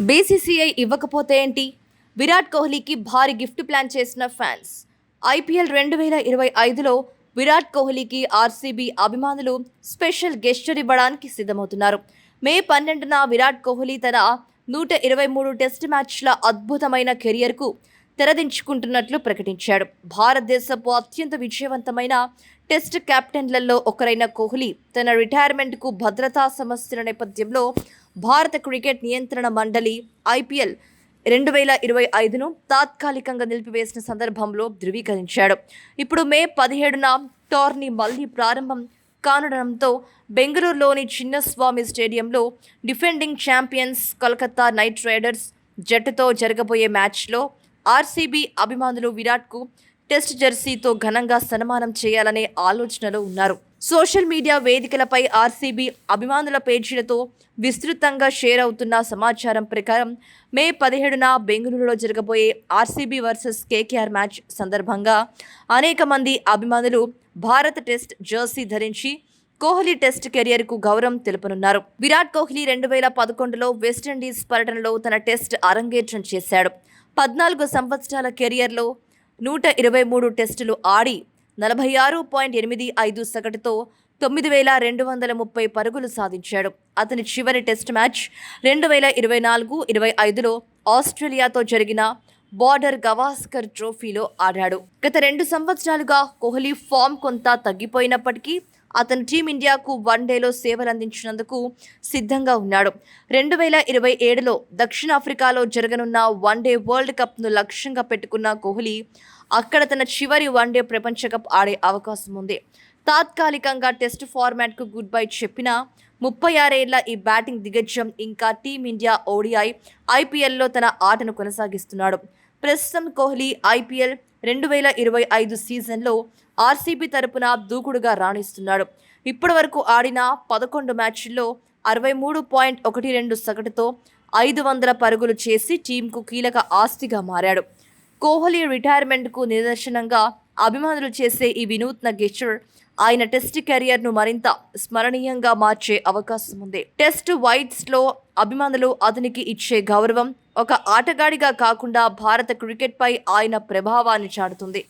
BCCI ఇవ్వకపోతే ఏంటి? విరాట్ కోహ్లీకి భారీ గిఫ్ట్ ప్లాన్ చేసిన ఫ్యాన్స్. ఐపీఎల్ రెండు వేల ఇరవై ఐదులో విరాట్ కోహ్లీకి ఆర్సీబీ అభిమానులు స్పెషల్ గెస్టర్ ఇవ్వడానికి సిద్ధమవుతున్నారు. మే పన్నెండున విరాట్ కోహ్లీ తన నూట ఇరవై మూడు టెస్ట్ మ్యాచ్ల అద్భుతమైన కెరియర్కు తెరదించుకుంటున్నట్లు ప్రకటించాడు. భారతదేశపు అత్యంత విజయవంతమైన టెస్ట్ కెప్టెన్లలో ఒకరైన కోహ్లీ తన రిటైర్మెంట్కు భద్రతా సమస్యల నేపథ్యంలో భారత క్రికెట్ నియంత్రణ మండలి ఐపీఎల్ రెండు వేల ఇరవై ఐదును తాత్కాలికంగా నిలిపివేసిన సందర్భంలో ధృవీకరించాడు. ఇప్పుడు మే పదిహేడున టోర్నీ మళ్ళీ ప్రారంభం కానడంతో బెంగళూరులోని చిన్నస్వామి స్టేడియంలో defending champions Kolkata Knight Riders జట్టుతో జరగబోయే మ్యాచ్లో ఆర్సీబీ అభిమానులు విరాట్కు టెస్ట్ జెర్సీతో ఘనంగా సన్మానం చేయాలనే ఆలోచనలో ఉన్నారు. సోషల్ మీడియా వేదికలపై ఆర్సీబీ అభిమానుల పేజీలతో విస్తృతంగా షేర్ అవుతున్న సమాచారం ప్రకారం మే పదిహేడున బెంగళూరులో జరగబోయే ఆర్సీబీ వర్సెస్ కేకేఆర్ మ్యాచ్ సందర్భంగా అనేక మంది అభిమానులు భారత టెస్ట్ జెర్సీ ధరించి కోహ్లీ టెస్ట్ కెరియర్కు గౌరవం తెలుపనున్నారు. విరాట్ కోహ్లీ రెండు వేల పదకొండులో వెస్టిండీస్ పర్యటనలో తన టెస్ట్ అరంగేట్రం చేశాడు. పద్నాలుగు సంవత్సరాల కెరియర్లో నూట ఇరవై మూడు టెస్టులు ఆడి నలభై ఆరు పాయింట్ ఎనిమిది ఐదు సగటుతో తొమ్మిది వేల రెండు వందల ముప్పై పరుగులు సాధించాడు. అతని చివరి టెస్ట్ మ్యాచ్ రెండు వేల ఇరవై నాలుగు ఇరవై ఐదులో ఆస్ట్రేలియాతో జరిగిన బార్డర్ గవాస్కర్ ట్రోఫీలో ఆడాడు. గత రెండు సంవత్సరాలుగా కోహ్లీ ఫామ్ కొంత తగ్గిపోయినప్పటికీ అతను టీమిండియాకు వన్డేలో సేవలందించినందుకు సిద్ధంగా ఉన్నాడు. రెండు వేల ఇరవై ఏడులో దక్షిణాఫ్రికాలో జరగనున్న వన్డే వరల్డ్ కప్ను లక్ష్యంగా పెట్టుకున్న కోహ్లీ అక్కడ తన చివరి వన్డే ప్రపంచ కప్ ఆడే అవకాశం ఉంది. తాత్కాలికంగా టెస్ట్ ఫార్మాట్కు గుడ్ బై చెప్పిన ముప్పై ఆరేళ్ళ ఈ బ్యాటింగ్ దిగ్గజం ఇంకా టీమిండియా ఓడిఐ ఐపీఎల్లో తన ఆటను కొనసాగిస్తున్నాడు. ప్రస్తుతం కోహ్లీ ఐపీఎల్ రెండు వేల ఇరవై ఐదు సీజన్లో ఆర్సీబీ తరపున దూకుడుగా రాణిస్తున్నాడు. ఇప్పటివరకు ఆడిన పదకొండు మ్యాచ్ల్లో అరవై మూడు పాయింట్ ఒకటి రెండు సగటుతో ఐదు వందల పరుగులు చేసి టీంకు కీలక ఆస్తిగా మారాడు. కోహ్లీ రిటైర్మెంట్కు నిదర్శనంగా అభిమానులు చేసే ఈ వినూత్న గెస్టర్ ఆయన టెస్ట్ కెరియర్ను మరింత స్మరణీయంగా మార్చే అవకాశం ఉంది టెస్ట్ వైట్స్లో అభిమానులు అతనికి ఇచ్చే గౌరవం ఒక ఆటగాడిగా కాకుండా భారత క్రికెట్పై ఆయన ప్రభావాన్ని చాటుతుంది.